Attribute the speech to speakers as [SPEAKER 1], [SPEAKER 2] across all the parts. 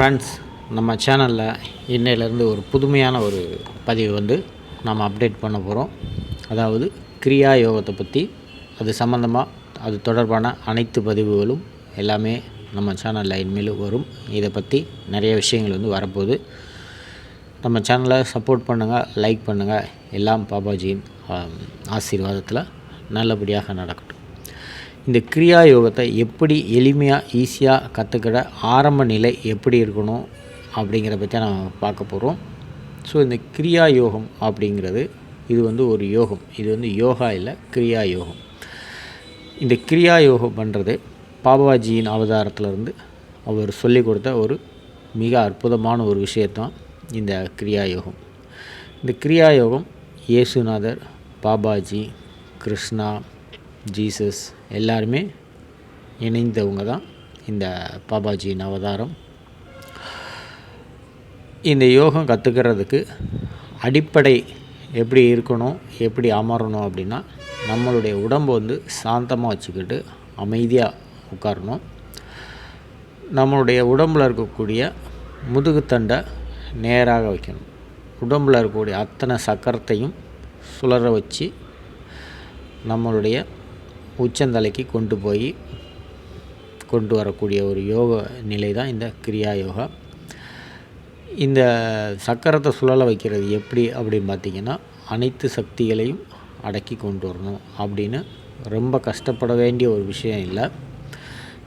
[SPEAKER 1] Friends நம்ம சேனலில் இன்னையிலேருந்து ஒரு புதுமையான ஒரு பதிவு வந்து நாம் அப்டேட் பண்ண போகிறோம் அதாவது கிரியா யோகத்தை பற்றி அது சம்மந்தமாக அது தொடர்பான அனைத்து பதிவுகளும் எல்லாமே நம்ம சேனலில் இனிமேல் வரும். இதை பற்றி நிறைய விஷயங்கள் வந்து வரப்போகுது. நம்ம சேனலை சப்போர்ட் பண்ணுங்கள் லைக் பண்ணுங்கள் எல்லாம் பாபாஜியின் ஆசீர்வாதத்தில் நல்லபடியாக நடக்கட்டும். இந்த கிரியா யோகத்தை எப்படி எளிமையாக ஈஸியாக கற்றுக்கிற ஆரம்ப நிலை எப்படி இருக்கணும் அப்படிங்கிறத பற்றி நம்ம பார்க்க போகிறோம் ஸோ இந்த கிரியா யோகம் அப்படிங்கிறது இது வந்து ஒரு யோகம். இது வந்து யோகா இல்லை கிரியா யோகம் இந்த கிரியா யோகம் பண்ணுறது பாபாஜியின் அவதாரத்திலிருந்து அவர் சொல்லிக் கொடுத்த ஒரு மிக அற்புதமான ஒரு விஷயத்தான் இந்த கிரியா யோகம் இந்த கிரியா யோகம் இயேசுநாதர் பாபாஜி கிருஷ்ணா ஜீசஸ் எல்லாருமே இணைந்தவங்க தான் இந்த பாபாஜியின் அவதாரம். இந்த யோகம் கற்றுக்கிறதுக்கு அடிப்படை எப்படி இருக்கணும் எப்படி அமரணும் அப்படின்னா நம்மளுடைய உடம்பை வந்து சாந்தமாக வச்சுக்கிட்டு அமைதியாக உட்காரணும். நம்மளுடைய உடம்பில் இருக்கக்கூடிய முதுகுத்தண்டை நேராக வைக்கணும். உடம்பில் இருக்கக்கூடிய அத்தனை சக்கரத்தையும் சுழற வச்சு நம்மளுடைய உச்சந்தலைக்கு கொண்டு போய் கொண்டு வரக்கூடிய ஒரு யோக நிலை தான் இந்த கிரியா யோகா இந்த சக்கரத்தை சுழல வைக்கிறது எப்படி அப்படின்னு பார்த்தீங்கன்னா அனைத்து சக்திகளையும் அடக்கி கொண்டு வரணும் அப்படின்னு ரொம்ப கஷ்டப்பட வேண்டிய ஒரு விஷயம் இல்லை.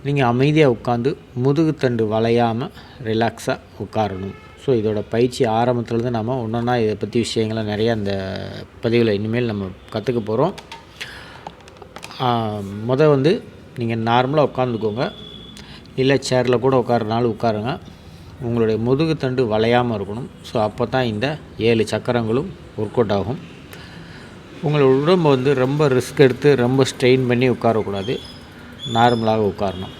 [SPEAKER 1] நீங்கள் அமைதியாக உட்காந்து முதுகுத்தண்டு வளையாமல் ரிலாக்ஸாக உட்காரணும். ஸோ இதோட பயிற்சி ஆரம்பத்துலேருந்து நம்ம ஒன்றா இதை பற்றி விஷயங்களை நிறையா அந்த பதிவில் இனிமேல் நம்ம கற்றுக்க போகிறோம் முத வந்து நீங்கள் நார்மலாக உட்காந்துக்கோங்க. இல்லை சேரில் கூட உட்காரனாலும் உட்காருங்க. உங்களுடைய முதுகுத்தண்டு வளையாமல் இருக்கணும். ஸோ அப்போ தான் இந்த ஏழு சக்கரங்களும் ஒர்க் அவுட் ஆகும். உங்களோட உடம்பு வந்து ரொம்ப ரிஸ்க் எடுத்து ரொம்ப ஸ்ட்ரெயின் பண்ணி உட்காரக்கூடாது. நார்மலாக உட்காரணும்.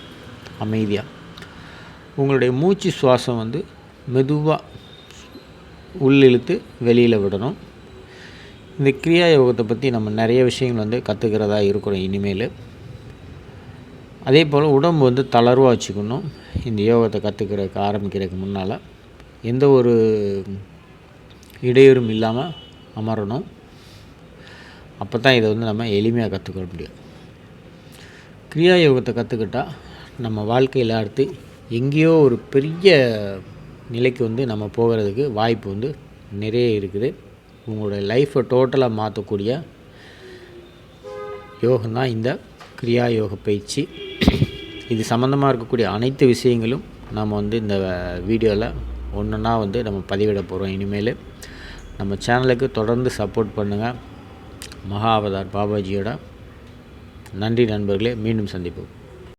[SPEAKER 1] அமைதியாக உங்களுடைய மூச்சு சுவாசம் வந்து மெதுவாக உள்ளிழுத்து வெளியில் விடணும். இந்த கிரியா யோகத்தை பற்றி நம்ம நிறைய விஷயங்கள் வந்து கற்றுக்கிறதா இருக்கிறோம் இனிமேல். அதே போல் உடம்பு வந்து தளர்வாக வச்சுக்கணும். இந்த யோகத்தை கற்றுக்கிறதுக்கு ஆரம்பிக்கிறதுக்கு முன்னால் எந்த ஒரு இடையூறும் இல்லாமல் அமரணும். அப்போ தான் இதை வந்து நம்ம எளிமையாக கற்றுக்க முடியும். கிரியா யோகத்தை கற்றுக்கிட்டால் நம்ம வாழ்க்கையில் அடுத்து எங்கேயோ ஒரு பெரிய நிலைக்கு வந்து நம்ம போகிறதுக்கு வாய்ப்பு வந்து நிறைய இருக்குது. உங்களுடைய லைஃப்பை டோட்டலாக மாற்றக்கூடிய யோகம் தான் இந்த கிரியா யோக பயிற்சி. இது சம்மந்தமாக இருக்கக்கூடிய அனைத்து விஷயங்களும் நம்ம வந்து இந்த வீடியோவில் ஒன்றுனா வந்து நம்ம பதிவிட போகிறோம் இனிமேல் நம்ம சேனலுக்கு தொடர்ந்து சப்போர்ட் பண்ணுங்கள் மகா அவதார் பாபாஜியோட. நன்றி நண்பர்களே மீண்டும் சந்திப்போம்.